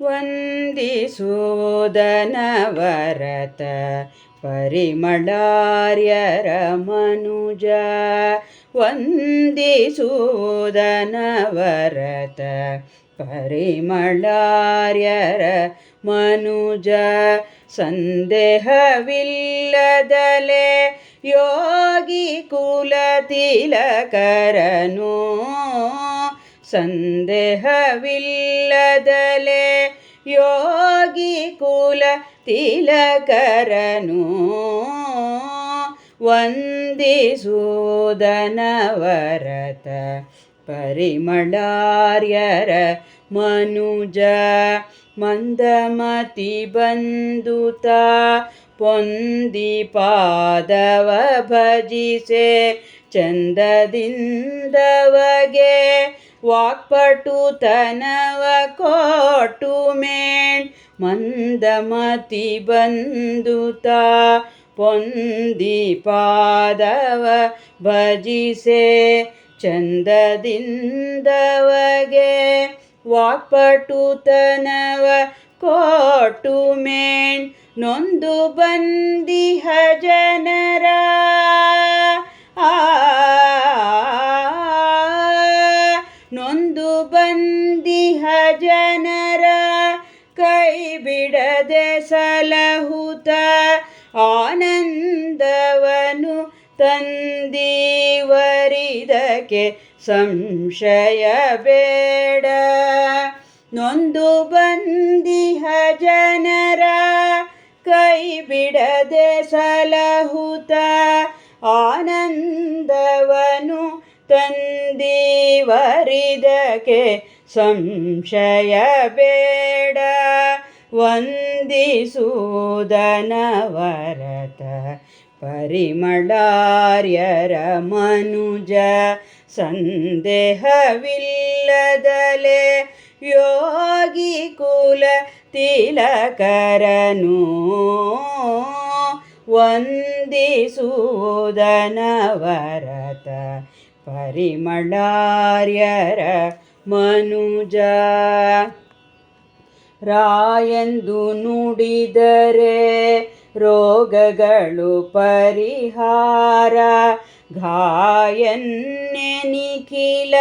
ವಂದಿಸುವುದನವರತ ಪರಿಮಳಾರ್ಯರ ಮನುಜ ವಂದಿಸೋದನವರತ ಪರಿಮಳಾರ್ಯರ ಮನುಜ ಸಂದೇಹವಿಲ್ಲದಲೆ ಯೋಗಿ ಕುಲ ತಿಲಕರನು ಸಂದೇಹವಿಲ್ಲದಲೆ ಯೋಗಿ ಕುಲ ತಿಲಕರನು. ವಂದಿಸುವುದನವರತ ಪರಿಮಳಾರ್ಯರ ಮನುಜ ಮಂದಮತಿ ಬಂದುತ ಪೊಂದಿ ಪಾದವ ಭಜಿಸೆ ಚಂದದಿಂದವಗೆ ವಾಕ್ಪಟುತನವ ಕೊಟ್ಟು ಮೇಣ್ ಮಂದಮತಿ ಬಂದುತ ಪೊಂದಿ ಪಾದವ ಭಜಿಸೆ ಚಂದದಿಂದವಗೆ. ವಾಕ್ಪಟುತನವ ಕೊಟ್ಟು ಮೇಣ್ ನೊಂದು ಬಂದಿ ಜನರ ಬಂದಿಹ ಜನರ ಕೈ ಬಿಡದೆ ಸಲಹುತ ಆನಂದವನು ತಂದೀವರಿದಕ್ಕೆ ಸಂಶಯ ಬೇಡ. ನೊಂದು ಬಂದಿಹ ಜನರ ಕೈ ಬಿಡದೆ ಸಲಹುತ ಆನಂದವನು ತಂದೀವರಿದಕ್ಕೆ ಸಂಶಯ ಬೇಡ. ವಂದಿಸುವುದನವರತ ಪರಿಮಳಾರ್ಯರ ಮನುಜ ಸಂದೇಹವಿಲ್ಲದಲೆ ಯೋಗಿ ಕುಲ ತಿಲಕರನು. ವಂದಿಸುವುದನವರತ ಪರಿಮಳಾರ್ಯರ ಮನುಜ. ರಾಯಂದು ನುಡಿದರೆ ರೋಗಗಳು ಪರಿಹಾರ. ಗಾಯನ್ನೆ ನಿಖಿಲ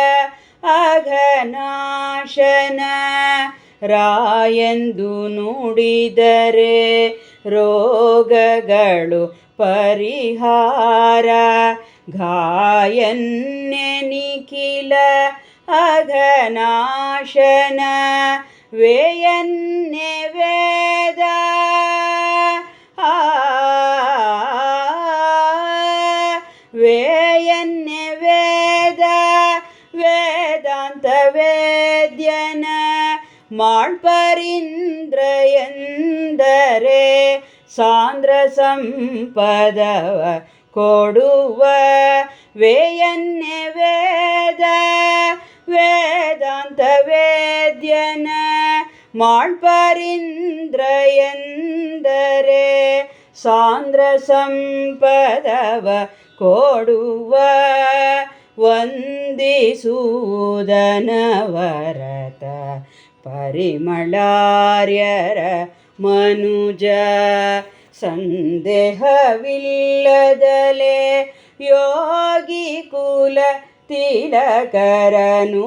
ಅಘನಾಶನ. ರಾಯಂದು ನುಡಿದರೆ ರೋಗಗಳು ಪರಿಹಾರ. ಗಾಯನ್ನೆ ನಿಖಿಲ ಅಘನಾಶನ ವೇಯನ್ನೆ ವೇದ ಆ ವೇಯನ್ನೆ ವೇದ ವೇದಾಂತ ವೇದ್ಯನ ಮಾಳ್ಪರಿಂದ್ರ ಎಂದರೆ ಸಾಂದ್ರ ಸಂಪದವ ಕೊಡುವ ವೇಯನ್ನೆ ವೇದ ವೇದಾಂತ ವೇದ್ಯನ ಮಾಳ್ಪರಿಂದ್ರ ಎಂದರೆ ಸಾಂದ್ರ ಸಂಪದವ ಕೊಡುವ ವಂದಿಸುವುದನವರತ ಪರಿಮಳಾರ್ಯರ ಮನುಜ ಸಂದೇಹವಿಲ್ಲದಲೆ ಯೋಗಿ ಕುಲ ತಿಲಕರನು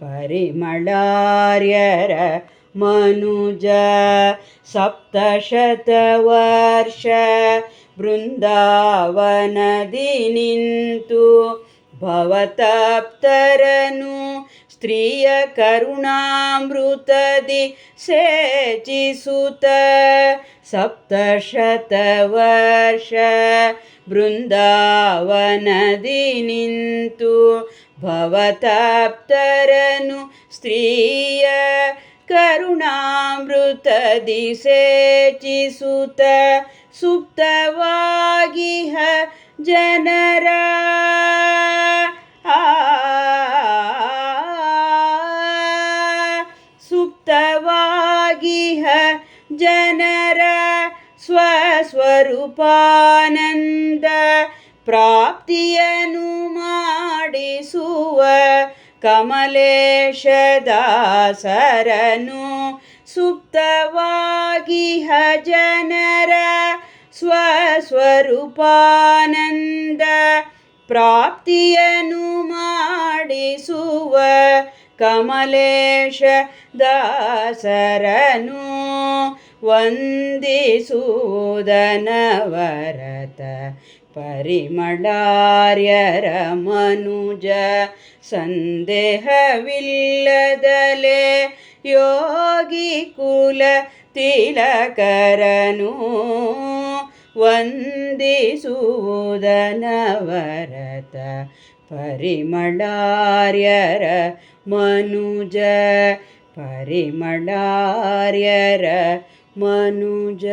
ಪರಿಮಳಾರ್ಯರ ಮನುಜ ಸಪ್ತಶತವರ್ಷ ಬೃಂದಾವನದಿ ನಿಂತು ಭವತಪ್ತರನು स्त्रियकरुणामृतदि सेचिसुत सप्तशतवर्ष बृन्दावनदि निन्तु भवताप्तरनु स्त्रिय करुणामृतदि सेचिसुत सुप्तवागिह जनरा ಸುಪ್ತವಾಗಿಹ ಜನರ ಸ್ವಸ್ವರೂಪಾನಂದ ಪ್ರಾಪ್ತಿಯನು ಮಾಡಿ ವಂದಿಸುವ ಕಮಲೇಶದಾಸರನು ಸುಪ್ತವಾಗಿಹ ಜನರ ಸ್ವಸ್ವರೂಪಾನಂದ ಪ್ರಾಪ್ತಿಯನ್ನು ಮಾಡಿಸುವ ಕಮಲೇಶ ದಾಸರನು ವಂದಿಸುವುದನವರತ ಪರಿಮಳಾರ್ಯರ ಮನುಜ ಸಂದೇಹವಿಲ್ಲದಲೆ ಯೋಗಿ ಕುಲ ತಿಲಕರನು ವಂದಿಸುವುದನವರತ ಪರಿಮಳಾರ್ಯರ ಮನುಜ ಪರಿಮಳಾರ್ಯರ ಮನುಜ